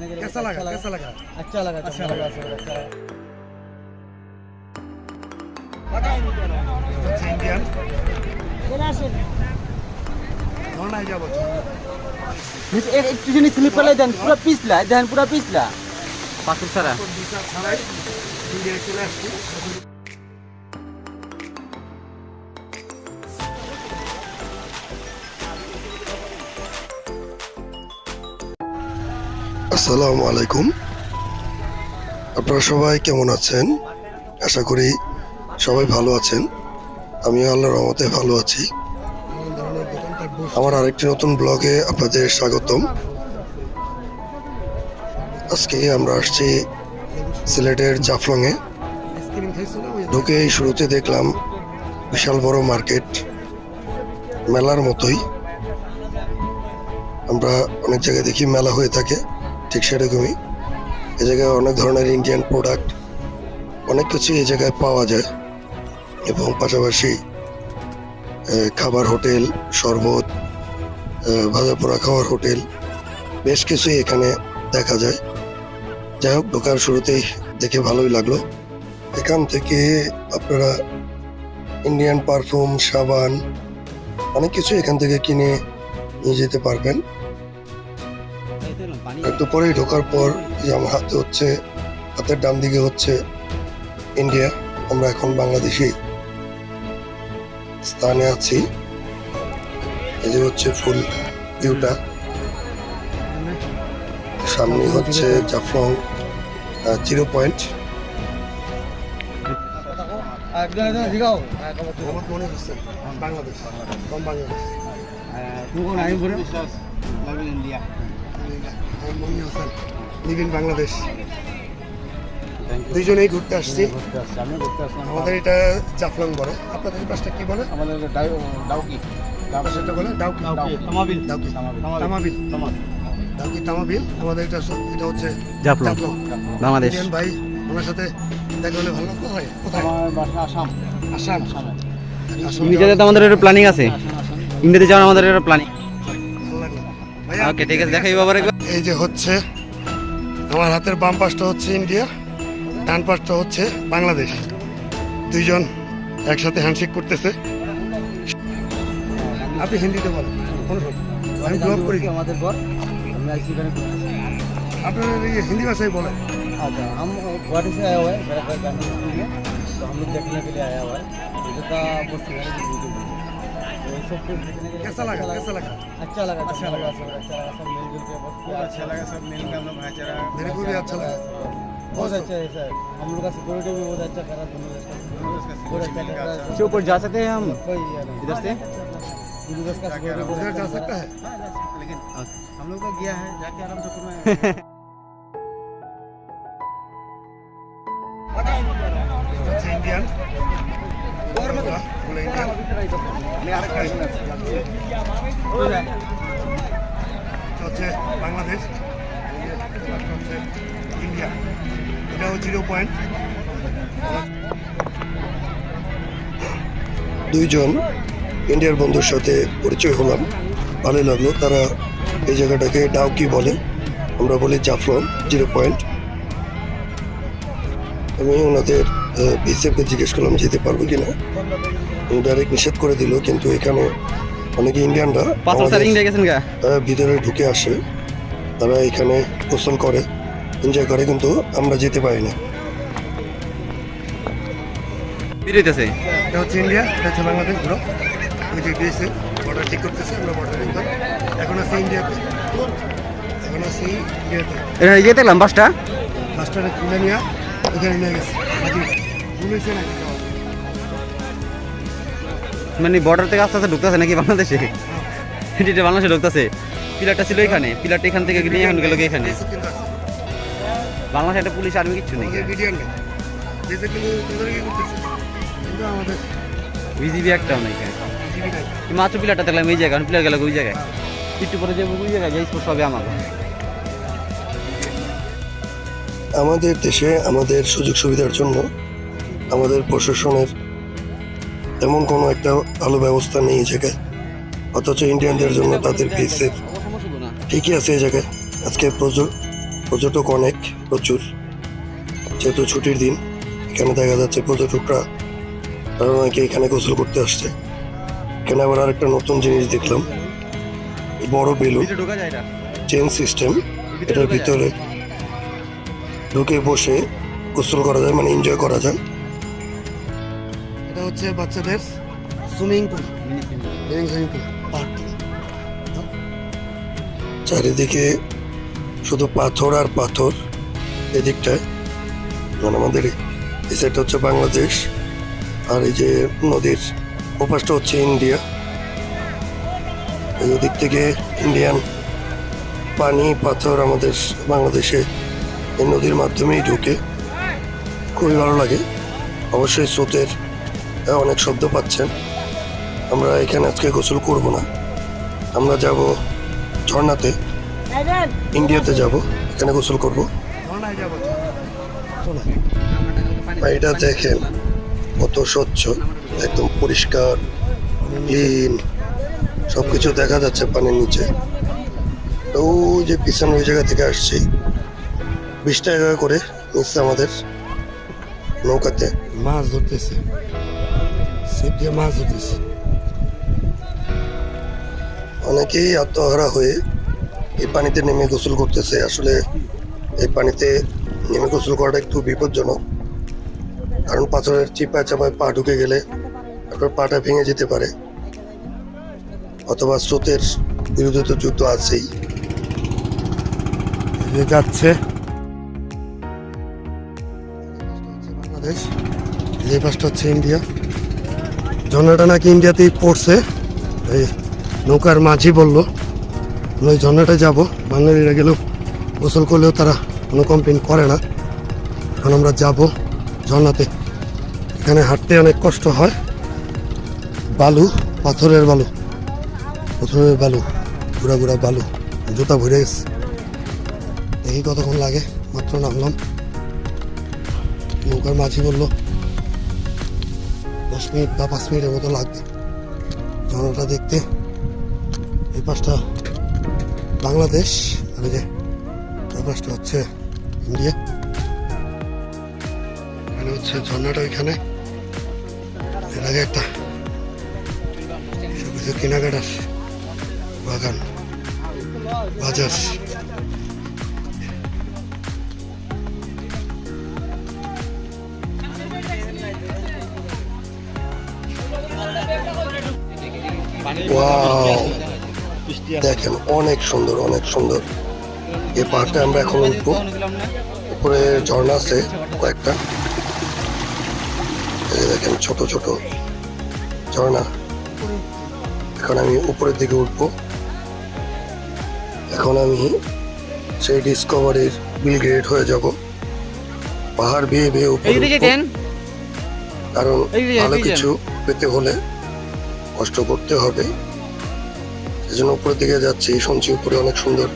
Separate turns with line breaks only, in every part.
कैसा लगा कैसा लगा
अच्छा लगा अच्छा लगा अच्छा लगा
হচ্ছে ইন্ডিয়ান ধরনায় যাবো
একটু জিনিস স্লিপ করলে দেন পুরো পিছলা দেন পুরো পিছলা পাথর ছাড়া
ভিসা ছাড়াই ইন্ডিয়ায় চলে আসছি
আসসালামু আলাইকুম। আপনারা সবাই কেমন আছেন? আশা করি সবাই ভালো আছেন। আমিও আল্লাহর রহমতে ভালো আছি। আমার আরেকটি নতুন ব্লগে আপনাদের স্বাগতম। আজকে আমরা আসছি সিলেটের জাফলংয়ে। ঢুকেই শুরুতে দেখলাম বিশাল বড় মার্কেট, মেলার মতোই। আমরা অনেক জায়গায় দেখি মেলা হয়ে থাকে। ঠিক সেরকমই। এ জায়গায় অনেক ধরনের ইন্ডিয়ান প্রোডাক্ট অনেক কিছু এই জায়গায় পাওয়া যায়। এবং পাশাপাশি খাবার হোটেল, শরবত ভাজা পোড়া খাওয়ার হোটেল, বেশ কিছুই এখানে দেখা যায়। যাই হোক, ঢোকার শুরুতেই দেখে ভালোই লাগল। এখান থেকে আপনারা ইন্ডিয়ান পারফিউম সাবান, অনেক কিছু এখান থেকে কিনে নিয়ে যেতে পারবেন। একটু পরেই ঢোকার পর আমার হাতে হচ্ছে হাতের ডান দিকে হচ্ছে ইন্ডিয়া আমরা এখন বাংলাদেশি স্থানে আছি। এই যে হচ্ছে ফুল ভিউটা সামনে হচ্ছে জাফলং জিরো পয়েন্ট
বাংলাদেশ বাংলাদেশ আমার দুইজনেই ঘুরতে আসছি। আমাদের এটা জাফলং বলে। আপনাদের এই পাশটা কি বলে?
আমাদের ডাউকি।
পাশেরটা বলে? ডাউকি।
তামাবিল।
ডাউকি।
তামাবিল।
তামাবিল। ডাউকি তামাবিল। আমাদের এটা এটা হচ্ছে
জাফলং।
জাফলং।
বাংলাদেশ।
ভাই ওনার সাথে দেখা হলে ভালো লাগতো ভাই? কোথায়?
আসাম।
আসাম। আসাম।
ইন্ডিয়াতে তো আমাদের একটা প্ল্যানিং আছে। ইন্ডিয়াতে যাওয়ার আমাদের একটা প্ল্যানিং
ভালো লাগল। ভাইয়া,
ওকে ঠিক আছে দেখাই বাবার। একবার
এই যে হচ্ছে আমার হাতের বাম পাশটা হচ্ছে ইন্ডিয়া ডান পাশটা হচ্ছে বাংলাদেশ দুইজন একসাথে হ্যান্ডশেক করতেছে আপনি হিন্দিতে বলেন কোনো সমস্যা নেই। আমি ব্লগ করি
আমাদের পর আমি आईसी এখানে
আপনার এই हिंदी भाषा ही बोले
अच्छा हम गुवाहाटी से आया हुआ है मेरा घर गांधी स्कूल में तो हम लोग देखने के लिए आया हुआ है इधर का बहुत सिंगारी की
कैसा लगा? कैसा लगा?
अच्छा लगा अच्छा लगा अच्छा लगा सब मिल के अच्छा हम भाईचारा
मेरे को भी अच्छा लगा
बहुत अच्छा है सर। हम लोग का सिक्योरिटी भी बहुत अच्छा करा ऊपर अच्छा अच्छा। जा सकते हैं हम? इधर से? हाँ,
जा सकता है?
लेकिन हम लोग का गया है जाके आराम से
হচ্ছে বাংলাদেশ এটা হচ্ছে ইন্ডিয়া এটাও জিরো পয়েন্ট
দুইজন ইন্ডিয়ার বন্ধুর সাথে পরিচয় হলাম। ভালোই লাগল। তারা এই জায়গাটাকে ডাউকি বলে। আমরা বলি জাফলং জিরো পয়েন্ট আমি ওনাদের বিসিএফকে জিজ্ঞেস করলাম যেতে পারব কিনা? ডাইরেক্ট নিষেধ করে দিল কিন্তু এখানে অনেকে ইন্ডিয়ানরা ভিতরে ঢুকে আসে। তারা এখানে গোসল করে এনজয় করে কিন্তু আমরা যেতে পারি না।
এটা হচ্ছে ইন্ডিয়া এটা হচ্ছে বাংলাদেশ ব্রো ওই যে দিয়েছে বর্ডার ঠিক করতেছে আমরা বর্ডার একদম এখন আছে ইন্ডিয়াতে। এখন আছে ইন্ডিয়াতে।
এটা ইয়ে দেখলাম বাসটা?
মাস্টারে তুলে নিয়ে ওখানে নিয়ে গেছে।
মানে বর্ডার থেকে আস্তে আস্তে ঢুকতেছে নাকি বাংলাদেশে? এটা বাংলাদেশে ঢুকতেছে। পিলারটা ছিল এখানে। পিলারটা এখান থেকে নিয়ে এখন গেল এখানে? বাংলাদেশে একটা পুলিশ আর্মি কিচ্ছু নেই। বিজিবি একটাও নেই। মাত্র পিলারটা দেখলাম এই জায়গায়। পিলার গেল ওই জায়গায়। একটু পরে যাব ওই জায়গায় যাই সবে আমার।
আমাদের দেশে আমাদের সুযোগ সুবিধার জন্য আমাদের প্রশাসনের তেমন কোনো একটা ভালো ব্যবস্থা নেই এই জায়গায়। অথচ ইন্ডিয়ানদের জন্য তাদের
না।
ঠিকই আছে এই জায়গায়। আজকে প্রচুর পর্যটক অনেক প্রচুর। যেহেতু ছুটির দিন এখানে দেখা যাচ্ছে পর্যটকরা তারা অনেকে এখানে গোসল করতে আসছে। এখানে আবার আরেকটা নতুন জিনিস দেখলাম। বড় বেলুন। Chain system. এটার ভিতরে ঢুকে বসে গোসল করা যায় মানে এনজয় করা যায়।
হচ্ছে বাচ্চাদের swimming pool. Swimming pool park
চারিদিকে শুধু পাথর আর পাথর এদিকটায়। মানে আমাদের এই- সাইডটা হচ্ছে বাংলাদেশ, আর এই যে নদীর ওপাশটা হচ্ছে ইন্ডিয়া। এই দিক থেকে ইন্ডিয়ান পানি, পাথর আমাদের বাংলাদেশে এই নদীর মাধ্যমেই ঢুকে। খুবই ভালো লাগে। অবশ্যই স্রোতের অনেক শব্দ পাচ্ছেন। আমরা এখানে আজকে গোসল করব না। আমরা যাব ঝর্ণাতে। ইন্ডিয়াতে যাব। এখানে গোসল করব। এটা দেখেন কত স্বচ্ছ, একদম পরিষ্কার ক্লিন সব কিছু দেখা যাচ্ছে পানির নিচে। ওই যে পিছনে ওই জায়গা থেকে আসছি। বিশ টাকা করে নিচ্ছে আমাদের নৌকাতে।
মাছ ধরতেছে। ছিপ দিয়ে মাছ ধরতেছে
অনেকেই আত্মহারা হয়ে এই পানিতে নেমে গোসল করতেছে। আসলে এই পানিতে নেমে গোসল করাটা একটু বিপজ্জনক কারণ পাথরের চিপায় চাপায় পা ঢুকে গেলে আপনার পাটা ভেঙে যেতে পারে অথবা স্রোতের বিরুদ্ধে তো যুদ্ধ আছেই।
যাচ্ছে। বাংলাদেশ পাশটা হচ্ছে ইন্ডিয়া। ঝর্ণাটা নাকি ইন্ডিয়াতেই পড়ছে। এই নৌকার মাঝি বলল ওই ঝর্ণাটা যাব। বাঙালিরা গেলেও গোসল করলেও তারা কোনো কমপ্লেন করে না। এখন আমরা যাব ঝর্ণাতে। এখানে হাঁটতে অনেক কষ্ট হয়। বালু, পাথরের বালু পাথরের বালু, গুড়া গুড়া বালু, জুতা ভরে গেছে। দেখি কতক্ষণ লাগে। মাত্র নামলাম। নৌকার মাঝি বলল দশ মিনিট বা পাঁচ মিনিটের মতো লাগবে। ঝর্ণাটা দেখতে, এই পাশটা বাংলাদেশ, আর যে ওই পাশটা হচ্ছে ইন্ডিয়া। এখানে হচ্ছে ঝর্ণাটা ওইখানে। এর আগে একটা কেনাকাটার বাগান, বাজার।
দেখেন অনেক সুন্দর অনেক সুন্দর। এই পাহাড়টা আমরা এখন উঠবো। উপরে ঝর্ণা আছে কয়েকটা। দেখেন ছোট ছোট ঝর্ণা। এখন আমি উপরের দিকে উঠবো। এখন আমি সেই ডিসকভারির বিল গ্রেড হয়ে যাব। পাহাড় বেয়ে বেয়ে উপরে কারণ ভালো কিছু পেতে হলে কষ্ট করতে হবে। সেজন্য উপরের দিকে যাচ্ছি শুনছি উপরে অনেক সুন্দর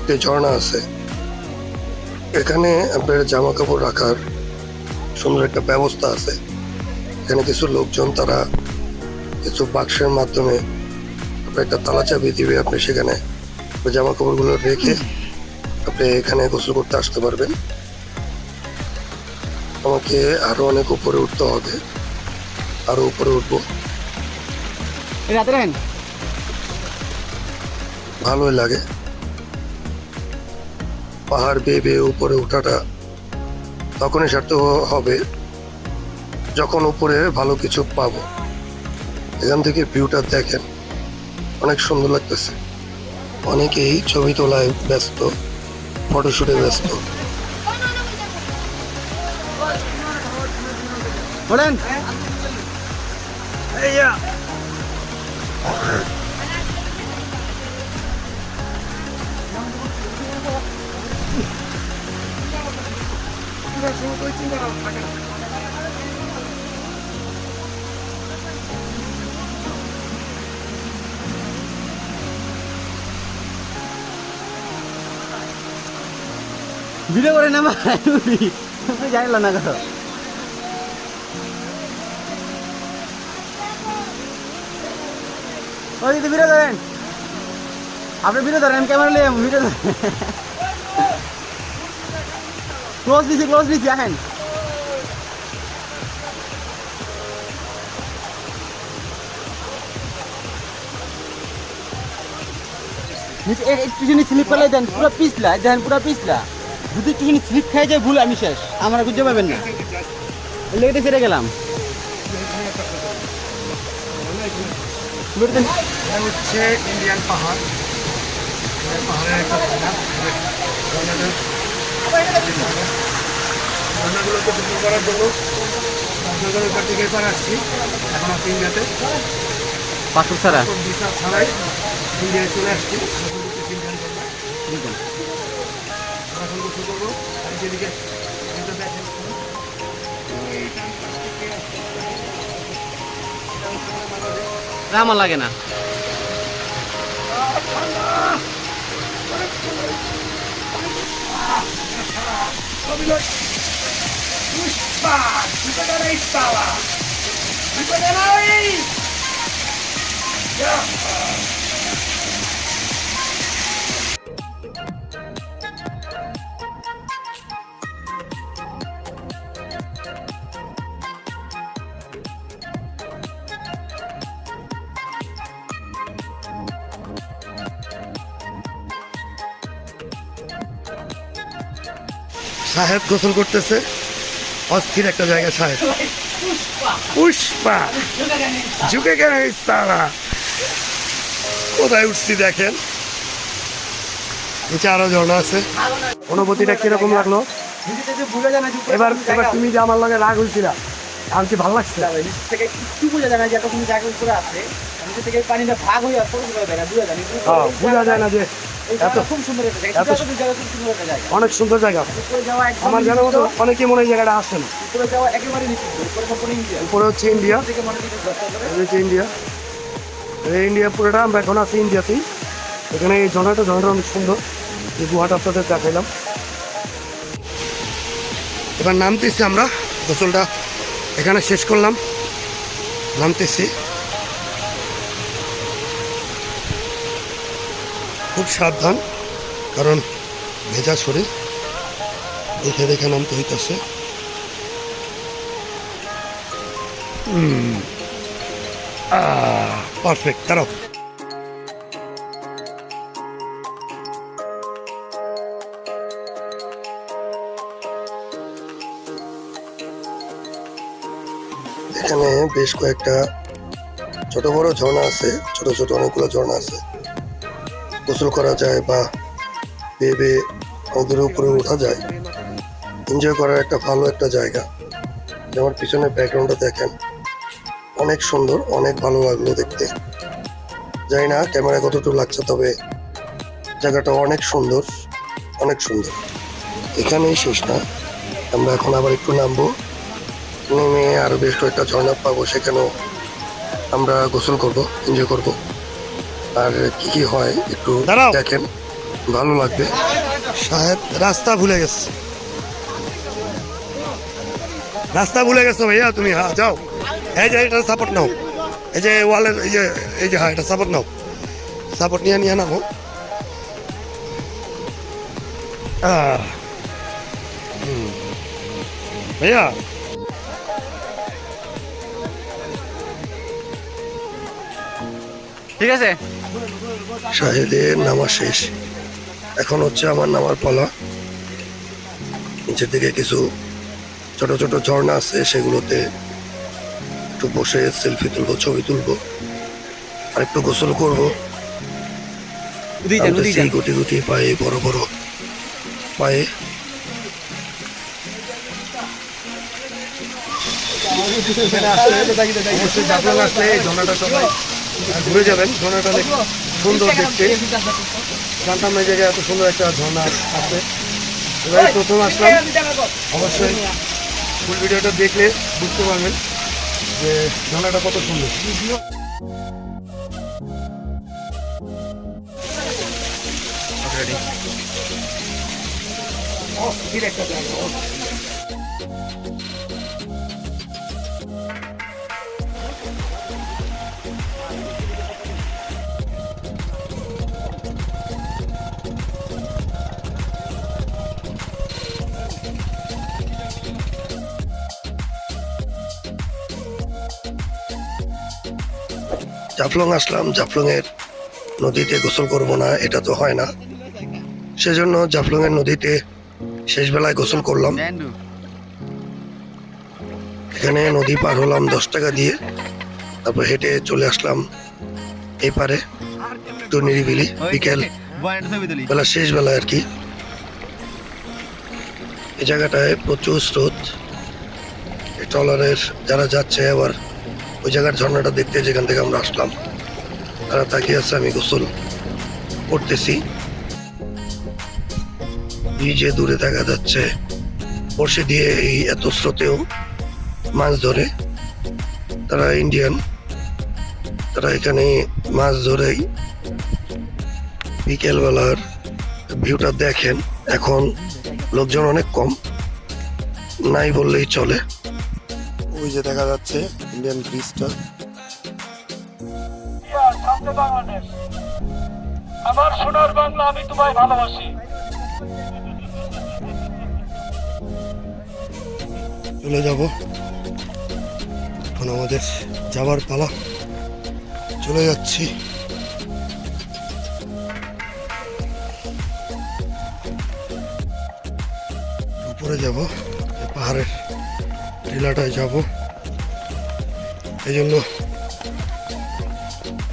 একটি ঝর্ণা আছে। এখানে আপনার জামা কাপড় রাখার সুন্দর একটা ব্যবস্থা আছে। এখানে কিছু লোকজন তারা কিছু বাক্সের মাধ্যমে একটা তালা চাবি দিবে, আপনি সেখানে জামা কাপড়গুলো রেখে আপনি এখানে গোসল করতে আসতে পারবেন। আমাকে আরও অনেক উপরে উঠতে হবে। আরও উপরে উঠবো। ভালোই লাগে। পাহাড় বেয়ে বেয়ে উপরে ওঠাটা তখনই সার্থক হবে যখন উপরে ভালো কিছু পাবো। এখান থেকে ভিউটা দেখেন অনেক সুন্দর লাগতেছে। অনেকেই ছবি তোলায় ব্যস্ত ফটোশুটে ব্যস্ত।
বলেন। ভিডিও করে না ভাই জানিলাম না কথা ভিডিও ধরেন। আপনি ভিডিও ধরেন ক্যামেরা নিয়ে ভিডিও ধরেন। ক্লোজ দিছি ক্লোজ দিছি এ- একটুখানি স্লিপ ফেলে দেন, পুরো পিছলা দেখেন পুরো পিছলা। যদি একটুখানি স্লিপ খেয়ে যায়, ভুল আমি শেষ, আমার বুঝতে পারবেন না। লেগে ফিরে গেলাম।
হচ্ছে ইন্ডিয়ান পাহাড়। পাহাড়ের একটা ঝর্ণাটা ঝর্ণাগুলোকে করার জন্য আপনাদের আসছি এখন আছি ইন্ডিয়াতে
পাথর ছাড়া
ছাড়াই ইন্ডিয়ায় চলে আসছি ইন্ডিয়ান ঝর্ণা। আমরা এখন গোসল করব আর যেদিকে যেটা দেখেন
আমার লাগে না
সাহেব গোসল করতেছে। অস্থির একটা জায়গা সাহেব। পুষ্পা! ঝুঁকে গেলে তারা। কোথায় উঠছি দেখেন? নিচে আরও ঝর্ণা আছে। অনুভূতিটা কীরকম লাগল? এবার এবার তুমি যে আমার লগে রাগ হয়েছিল আর কি ভালো লাগছে?
থেকে একটু বোঝা যায় না যে এতক্ষণ জায়গা উপরে আছে থেকে পানিটা ভাগ হয়ে
হ্যাঁ, বোঝা যায় না যে অনেক সুন্দর জায়গা। আমার জানার মতো অনেকে মনে হয় জায়গাটা আসে না
উপরে
হচ্ছে ইন্ডিয়া। হচ্ছে ইন্ডিয়া। ইন্ডিয়া পুরোটা আমরা এখন আছি ইন্ডিয়াতেই। এখানে এই ঝর্ণাটা ঝর্ণাটা অনেক সুন্দর। যে গুহাটা আপনাদের দেখাইলাম। এবার নামতেছি আমরা। গোসলটা এখানে শেষ করলাম। নামতেছি। খুব সাবধান, কারণ ভেজা শরীর দেখে দেখে নামতে হইতেছে। পারফেক্ট দাঁড়াও।
এখানে বেশ কয়েকটা ছোট বড় ঝর্ণা আছে, ছোট ছোট অনেকগুলো ঝর্ণা আছে। গোসল করা যায় বা বেয়ে নদীর উপরে ওঠা যায়। এনজয় করার একটা ভালো একটা জায়গা। যেমন পিছনের ব্যাকগ্রাউন্ডটা দেখেন, অনেক সুন্দর, অনেক ভালো লাগল দেখতে। জানি না ক্যামেরা কতটুকু লাগছে, তবে জায়গাটা অনেক সুন্দর অনেক সুন্দর। এখানেই শেষ না। আমরা এখন আবার একটু নামবো। নেমে আরও বেশ কয়েকটা ঝর্ণা পাবো, সেখানেও আমরা গোসল করব এনজয় করব। আর কি কি হয় একটু
দাঁড়াও।
দেখেন। ভালো লাগবে।
সাহেব রাস্তা ভুলে গেছে। রাস্তা ভুলে গেছো ভাইয়া তুমি হ্যাঁ যাও। এই যে এটা সাপোর্ট নাও। এই যে ওয়ালের এই যে এই যে হ্যাঁ এটা সাপোর্ট নাও। সাপোর্ট নিয়ে নিয়ে নাও। ভাইয়া।
ঠিক আছে।
শাহেদের নামা শেষ। এখন হচ্ছে আমার নামার পালা। নিচের দিকে কিছু ছোট ছোট ঝর্ণা আছে সেগুলোতে একটু বসে সেলফি তুলবো ছবি তুলবো আর একটু গোসল করব। গুটি গুটি পায়ে বড় বড় পায়ে।
অবশ্যই জাফলং আসলে এই ঝর্ণাটা সবাই ঘুরে যাবেন ঝর্ণাটা সুন্দর দেখতে। জানতাম না এই জায়গায় এত সুন্দর একটা ঝর্ণা আছে। এবারে প্রথম আসলাম। অবশ্যই ফুল ভিডিওটা দেখলে বুঝতে পারবেন যে ঝর্ণাটা কত সুন্দর। অস্থির একটা জায়গা
জাফলং আসলাম জাফলং এর নদীতে গোসল করব না, এটা তো হয় না। সেজন্য জাফলং এর নদীতে শেষ বেলায় গোসল করলাম। এখানে নদী পার হলাম দশ টাকা দিয়ে, তারপর হেঁটে চলে আসলাম এই পারে একটু নিরিবিলি, বিকেল বেলা শেষ বেলায় আর কি। এই জায়গাটায় প্রচুর স্রোত। ট্রলারের যারা যাচ্ছে আবার ওই জায়গার ঝর্ণাটা দেখতে যেখান থেকে আমরা আসলাম। তারা তাকিয়ে আছে, আমি গোসল করতেছি। যে দূরে দেখা যাচ্ছে, বর্ষে দিয়ে এই এত স্রোতেও মাছ ধরে। তারা ইন্ডিয়ান, তারা এখানে মাছ ধরেই বিকেলবেলার ভিউটা দেখেন। এখন লোকজন অনেক কম, নাই বললেই চলে।
ওই যে দেখা যাচ্ছে ইন্ডিয়ান ব্রিজটা
আমার সোনার বাংলা আমি তোমায় ভালোবাসি।
চলে যাব। এখন আমাদের যাবার পালা। চলে যাচ্ছি। উপরে যাব পাহাড়ের টিলাটায় যাব। এই জন্য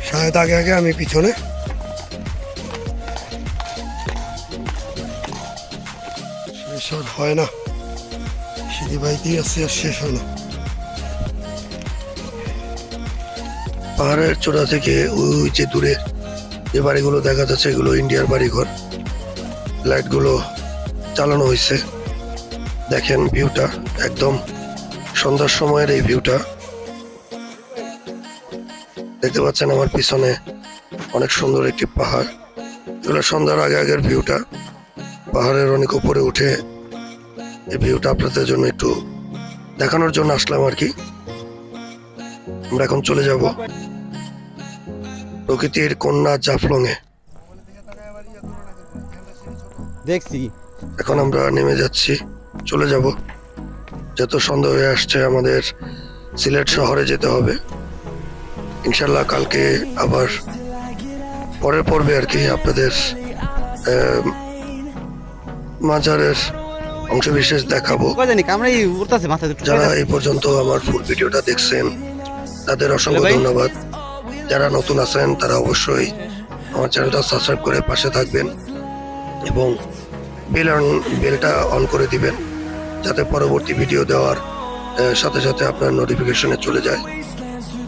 শায়দ আগে আগে আমি পিছনে। শেষ আর হয় না। সিঁড়ি বাইতেই আসছে আর শেষ হয় না।
পাহাড়ের চূড়া থেকে ওই যে দূরে যে বাড়িগুলো দেখা যাচ্ছে, এগুলো ইন্ডিয়ার বাড়িঘর। লাইটগুলো চালানো হয়েছে। দেখেন ভিউটা একদম সন্ধ্যার সময়ের এই ভিউটা দেখতে পাচ্ছেন আমার পিছনে অনেক সুন্দর একটি পাহাড়। এগুলো সন্ধ্যার আগে আগের ভিউটা পাহাড়ের অনেক উপরে উঠে এই ভিউটা আপনাদের জন্য একটু দেখানোর জন্য আসলাম আর কি। আমরা এখন চলে যাব প্রকৃতির কন্যা জাফলং এ
দেখছি।
এখন আমরা নেমে যাচ্ছি চলে যাব। যত সন্দেহ হয়ে আসছে আমাদের সিলেট শহরে যেতে হবে। ইনশাল্লাহ কালকে আবার পরের পর্বে আর কি আপনাদের মাজারের অংশবিশেষ দেখাবো। যারা এই পর্যন্ত আমার ফুল ভিডিওটা দেখছেন তাদের অসংখ্য ধন্যবাদ। যারা নতুন আছেন তারা অবশ্যই আমার চ্যানেলটা সাবস্ক্রাইব করে পাশে থাকবেন এবং বেল অন- বেলটা অন করে দিবেন। যাতে পরবর্তী ভিডিও দেওয়ার সাথে সাথে আপনার নোটিফিকেশনে চলে যায়।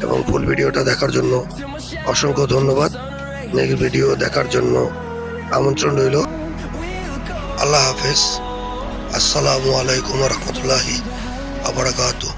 এবং ফুল ভিডিওটা দেখার জন্য অসংখ্য ধন্যবাদ। নেক্সট ভিডিও দেখার জন্য আমন্ত্রণ রইল। আল্লাহ হাফেজ। আসসালামু আলাইকুম রহমতুল্লাহি আবরাকাতুহ